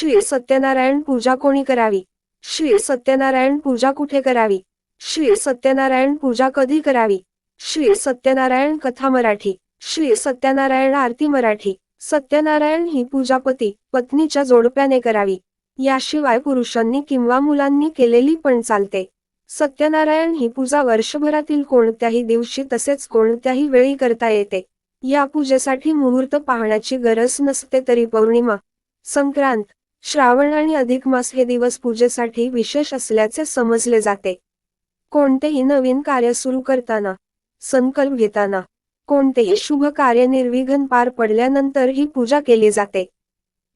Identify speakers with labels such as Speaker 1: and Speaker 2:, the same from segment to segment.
Speaker 1: श्री सत्यनारायण पूजा कोणी करावी? श्री सत्यनारायण पूजा कुठे करावी? श्री सत्यनारायण पूजा कधी करावी? श्री सत्यनारायण कथा मराठी श्री सत्यनारायण आरती मराठी सत्यनारायण ही पूजापती पत्नीच्या जोडप्याने करावी. याशिवाय पुरुषांनी किंवा मुलांनी केलेली पण चालते. सत्यनारायण ही पूजा वर्षभरातील कोणत्याही दिवशी तसेच कोणत्याही वेळी करता येते. या पूजेसाठी मुहूर्त पाहण्याची गरज नसते तरी पौर्णिमा संक्रांत श्रावण आणि अधिक मास हे दिवस पूजेसाठी विशेष असल्याचे समजले जाते. कोणतेही नवीन कार्य सुरू करताना संकल्प घेताना कोणतेही शुभ कार्य निर्विघ्न पार पडल्यानंतर ही पूजा केली जाते.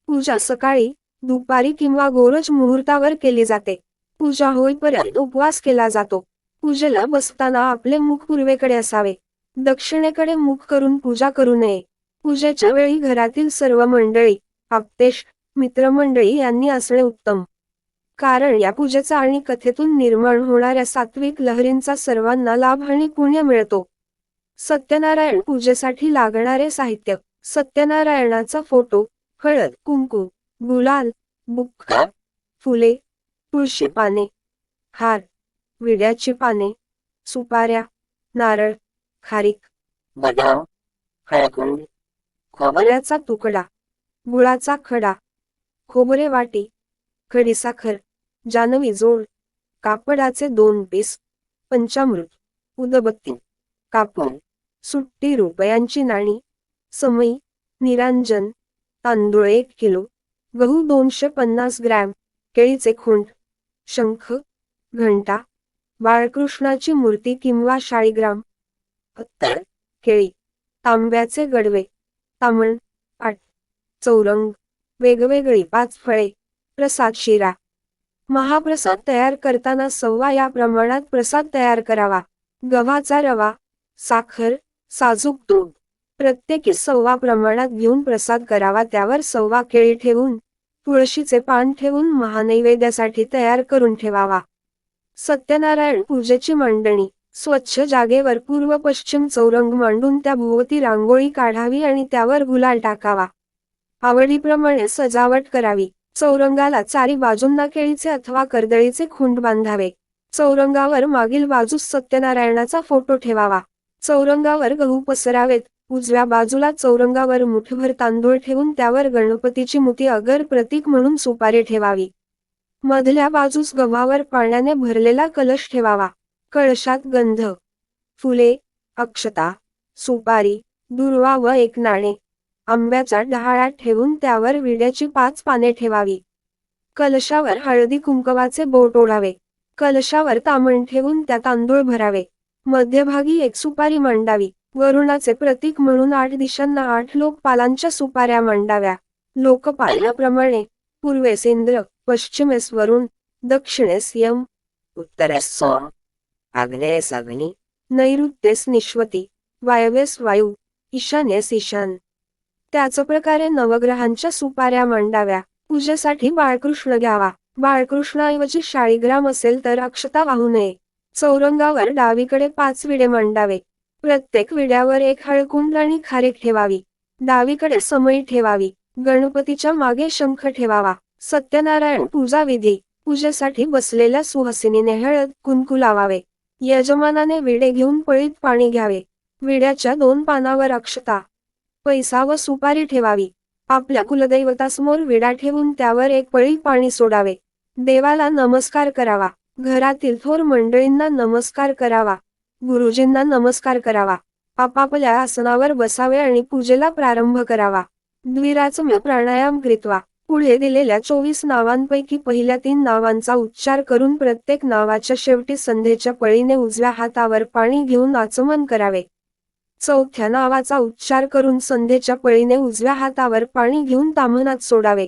Speaker 1: पूजा सकाळी दुपारी किंवा गोरज मुहूर्तावर केली जाते. पूजा होईपर्यंत उपवास केला जातो. पूजेला बसताना आपले मुख पूर्वेकडे असावे. दक्षिणेकडे मुख करून पूजा करू नये. पूजेच्या वेळी घरातील सर्व मंडळी आपतेश मित्रमंडळी यांनी असणे उत्तम. कारण या पूजेचा आणि कथेतून निर्माण होणाऱ्या सात्विक लहरींचा सर्वांना लाभ आणि पुण्य मिळतो. सत्यनारायण पूजेसाठी लागणारे साहित्य सत्यनारायणाचा फोटो हळद कुंकू गुलाल बुक्का फुले तुळशी पाने हार विड्याची पाने सुपाऱ्या नारळ खारीक
Speaker 2: बदाम हळकुंड
Speaker 1: खोबऱ्याचा तुकडा गुळाचा खडा खोबरे वाटी खडीसाखर जानवी जोड कापडाचे दोन पीस पंचामृत उदबत्ती कापूर सुट्टी रुपयांची नाणी समई निरांजन तांदूळ एक किलो गहू दोनशे पन्नास ग्रॅम केळीचे खुंट शंख घंटा बाळकृष्णाची मूर्ती किंवा शाळीग्राम अत्तर केळी तांब्याचे गडवे तामण पाट चौरंग वेगवेगळी पाच फळे. प्रसाद शिरा. महाप्रसाद तयार करताना सव्वा या प्रमाणात प्रसाद तयार करावा. गव्हाचा रवा साखर साजूक दूध प्रत्येकी सव्वा प्रमाणात घेऊन प्रसाद करावा. त्यावर सव्वा केळी ठेवून तुळशीचे पान ठेवून महानैवेद्यासाठी तयार करून ठेवावा. सत्यनारायण पूजेची मांडणी स्वच्छ जागेवर पूर्व पश्चिम चौरंग मांडून त्या भोवती रांगोळी काढावी आणि त्यावर गुलाल टाकावा. आवडीप्रमाणे सजावट करावी. चौरंगाला चारी बाजूंना केळीचे अथवा कर्दळीचे खुंड बांधावे. चौरंगावर मागील बाजूस सत्यनारायणाचा फोटो ठेवावा. चौरंगावर गहू पसरावेत. उजव्या बाजूला चौरंगावर मुठभर तांदूळ ठेवून त्यावर गणपतीची मुती अगर प्रतीक म्हणून सुपारी ठेवावी. मधल्या बाजूस गव्हावर पाण्याने भरलेला कलश ठेवावा. कळशात गंध. फुले अक्षता सुपारी दुर्वा व एक नाणे. आंब्याचा डहाळा ठेवून त्यावर विड्याची पाच पाने ठेवावी. कलशावर हळदी कुंकवाचे बोट ओढावे. कलशावर तामण ठेवून त्या तांदूळ भरावे. मध्यभागी एक सुपारी मांडावी. वरुणाचे प्रतीक म्हणून आठ दिशांना आठ लोकपालांच्या सुपाऱ्या मांडाव्या. लोकपालाप्रमाणे पूर्वेस इंद्र पश्चिमेस वरुण दक्षिणेस यम
Speaker 2: उत्तरेस सोम आग्नेयेस अग्नी
Speaker 1: नैऋत्येस निश्वती वायव्येस वायू ईशान्येस ईशान. त्याच प्रकारे नवग्रहांच्या सुपाऱ्या मांडाव्या. पूजेसाठी बाळकृष्ण घ्यावा. बाळकृष्णाऐवजी शाळीग्राम असेल तर अक्षता वाहू नये. चौरंगावर डावीकडे पाच विडे मांडावे. प्रत्येक विड्यावर एक हळकुंड आणि खारीक ठेवावी. डावीकडे समई ठेवावी. गणपतीच्या मागे शंख ठेवावा. सत्यनारायण पूजा विधी. पूजेसाठी बसलेल्या सुहसिनीने हळद कुंकू लावावे. यजमानाने विडे घेऊन पळीत पाणी घ्यावे. विड्याच्या दोन पानावर अक्षता. पैसा व सुपारी ठेवावी. आपल्या कुलदैवतासमोर विडा ठेवून त्यावर एक पळी पाणी सोडावे. देवाला नमस्कार करावा. घरातील थोर मंडळींना नमस्कार करावा. गुरुजींना नमस्कार करावा. आपापल्या आसनावर बसावे आणि पूजेला प्रारंभ करावा. द्विराचम्य प्राणायाम कृत्वा पुढे दिलेल्या चोवीस नावांपैकी पहिल्या तीन नावांचा उच्चार करून प्रत्येक नावाच्या शेवटी संध्येच्या पळीने उजव्या हातावर पाणी घेऊन आचमन करावे. चौथ्या नावाचा उच्चार करून संध्येच्या पळीने उजव्या हातावर पाणी घेऊन ताम्हणात सोडावे.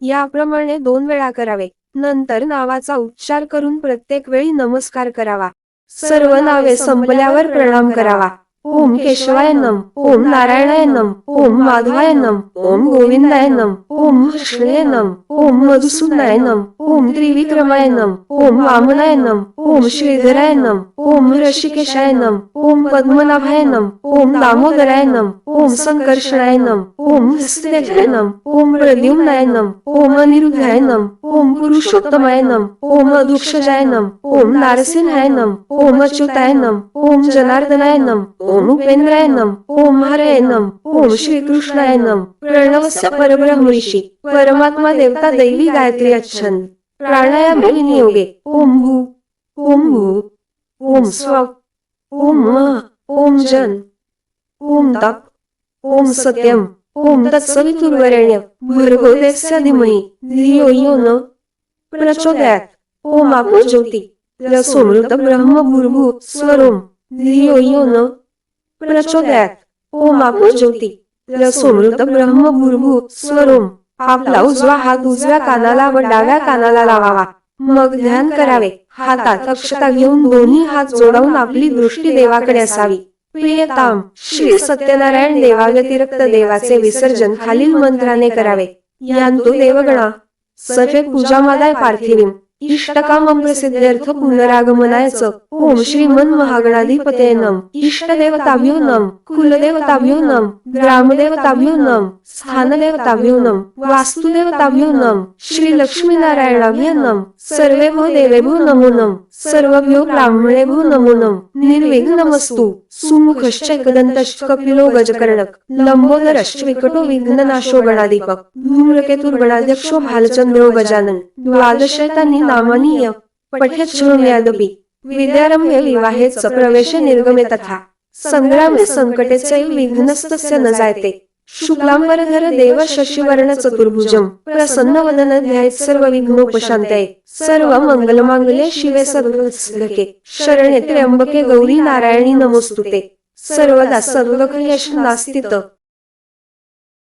Speaker 1: याप्रमाणे दोन वेळा करावे. नंतर नावाचा उच्चार करून प्रत्येक वेळी नमस्कार करावा. सर्व नावे संपल्यावर प्रणाम करावा. ओम केशवाय नम ओम नारायणाय नम ओम माधवाय नम ओम गोविंदाय नम ओम कृष्णाय नम ओम मधुसूदनाय नम ओम त्रिविक्रमाय नम ओम वामनाय नम ओम श्रीधराय नम ओम ऋषिकेशाय नम ओम पद्मनाभाय नम ओम दामोदराय नम ओम संकर्षणाय नम ओम हस्तेजाय नम ओम प्रद्युम्नाय नम ओम अनिरुद्धाय नम ओम पुरुषोत्तमाय नम ओम अधुक्षजाय नम ओम नारसिंहाय नम ओम अच्युताय नम ओम जनार्दनाय नम ओम उपेंद्राय नम ओम हरय नम ओम श्रीकृष्णाय नम प्रणवस्य परब्रह्म परमात्मा देवता दैवी गायत्री अच्छन। प्राणायाम विनियोगे ओम भू ओम भू ओम स्व ओम म ओम जन ओम तप ओम सत्यम ओम तत्सवितुर्वरेण्य भर्गोदेवस्य धीमहि धियो यो न। प्रचोदयात। ओम आपो ज्योती रसोमृत ब्रह्म भूर्भू स्वरूम धियो यो न। प्रचोदयात. ओम आपो ज्योती रसोमृत ब्रह्म भूर्भु स्वरूम. आपला उजवा हात उजव्या कानाला व डाव्या कानाला लावावा. मग ध्यान करावे. हातात अक्षता घेऊन दोन्ही हात जोडवून आपली दृष्टी देवाकडे असावी. प्रियताम श्री सत्यनारायण देवा व्यतिरिक्त देवाचे विसर्जन खालील मंत्राने करावे. यांतु देवगणा. सचे पूजामादाय पार्थिवीम. इष्टकामं प्रसिद्ध्यर्थ पुनरागमनायच ओम श्रीमन महागणाधिपते नम। इष्टदेवताभ्यो नम। कुलदेवताभ्यो नम। ग्रामदेवताभ्यो नम। स्थानदेवताभ्यो नम। वास्तुदेवताभ्यो नम। श्री लक्ष्मीनारायणाभ्य नम। सर्वे भो देवेभ्यो नमो नम। सर्वभ्यो ब्राह्मणेभ्यो नमो नम। निर्विघ्नमस्तु। सुमुखश्च सुमुखश्चैकदन्तश्च कपिलो गजकर्णक लंबोदरश्च विकटो विघ्ननाशो गणाधिपक धूम्रकेतुर्गणाध्यक्षो भालचंद्रो गजानन द्वादशैतानी नामनीय पठ्यत पठेत् शृणुयादपि विद्यारंभे विवाहेच प्रवेश निर्गमे तथा संग्रामे संकटेचे विघ्नस्तस्य न जायते। शुक्लांबरधर देव शशिवर्ण चतुर्भुजम प्रसन्न वदन ध्यायत सर्व विघ्नोपशांतये सर्व मंगलमांगल्ये शिवे सर्वके शरणे त्र्यंबके गौरी नारायणी नमोस्तुते. सर्वदा सर्वक्रियेषु नास्तित.